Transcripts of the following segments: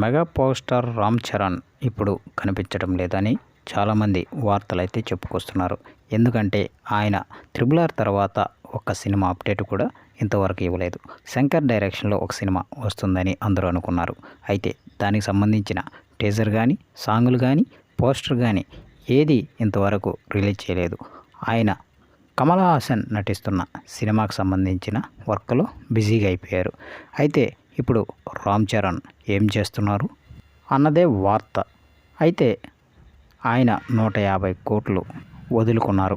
Mega power star Ram Charan ఇప్పుడు కనిపించడం లేదని చాలామంది వార్తలు అయితే చెప్పుకొస్తున్నారు. ఎందుకంటే ఆయన త్రిబుల్ ఆర్ తర్వాత ఒక సినిమా అప్డేట్ కూడా ఇంతవరకు ఇవ్వలేదు. శంకర్ డైరెక్షన్లో ఒక సినిమా వస్తుందని అందరూ అనుకున్నారు. అయితే దానికి సంబంధించిన టీజర్ కానీ సాంగులు కానీ పోస్టర్ కానీ ఏది ఇంతవరకు రిలీజ్ చేయలేదు. ఆయన కమల్ హాసన్ నటిస్తున్న సినిమాకు సంబంధించిన వర్క్లో బిజీగా అయిపోయారు. అయితే ఇప్పుడు రామ్ చరణ్ ఏం చేస్తున్నారు? అన్నదే వార్త. అయితే ఆయన నూట యాభై కోట్లు వదులుకున్నారు.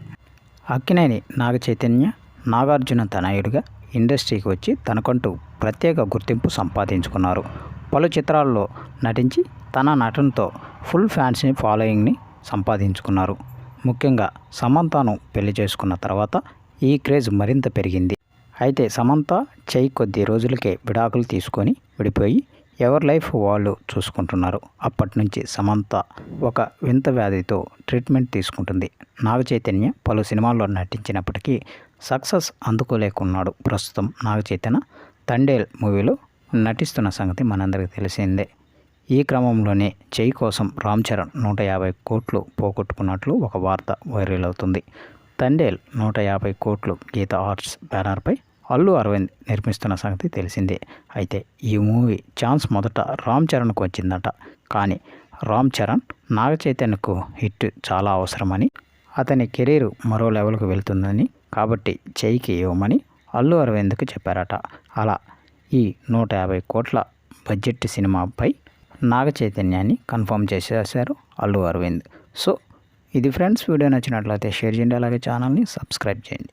అక్కినేని నాగ చైతన్య నాగార్జున తనయుడిగా ఇండస్ట్రీకి వచ్చి తనకంటూ ప్రత్యేక గుర్తింపు సంపాదించుకున్నారు. పలు చిత్రాల్లో నటించి తన నటనతో ఫుల్ ఫ్యాన్స్ని ఫాలోయింగ్ని సంపాదించుకున్నారు. ముఖ్యంగా సమంతాను పెళ్ళి చేసుకున్న తర్వాత ఈ క్రేజ్ మరింత పెరిగింది. అయితే సమంత చేయి కొద్ది రోజులకే విడాకులు తీసుకొని విడిపోయి ఎవరి లైఫ్ వాళ్ళు చూసుకుంటున్నారు. అప్పటి నుంచి సమంత ఒక వింత వ్యాధితో ట్రీట్మెంట్ తీసుకుంటుంది. నాగ చైతన్య పలు సినిమాల్లో నటించినప్పటికీ సక్సెస్ అందుకోలేకున్నాడు. ప్రస్తుతం నాగ చైతన్య తండేల్ మూవీలో నటిస్తున్న సంగతి మనందరికీ తెలిసిందే. ఈ క్రమంలోనే చేయి కోసం రామ్ చరణ్ నూట యాభై కోట్లు పోగొట్టుకున్నట్లు ఒక వార్త వైరల్ అవుతుంది. తండేల్ నూట యాభై కోట్లు గీత ఆర్ట్స్ బ్యానర్పై అల్లు అరవింద్ నిర్మిస్తున్న సంగతి తెలిసిందే. అయితే ఈ మూవీ ఛాన్స్ మొదట రామ్ చరణ్కు వచ్చిందట. కానీ రామ్ చరణ్ నాగ చైతన్యకు హిట్ చాలా అవసరమని అతని కెరీర్ మరో లెవెల్కు వెళ్తుందని కాబట్టి చేయికి ఇవ్వమని అల్లు అరవింద్కు చెప్పారట. అలా ఈ నూట యాభై కోట్ల బడ్జెట్ సినిమాపై నాగ చైతన్యాన్ని కన్ఫర్మ్ చేసేసారు అల్లు అరవింద్. సో ఇది ఫ్రెండ్స్ వీడియో నచ్చినట్లయితే షేర్ చేయండి అలాగే ఛానల్ని సబ్స్క్రైబ్ చేయండి.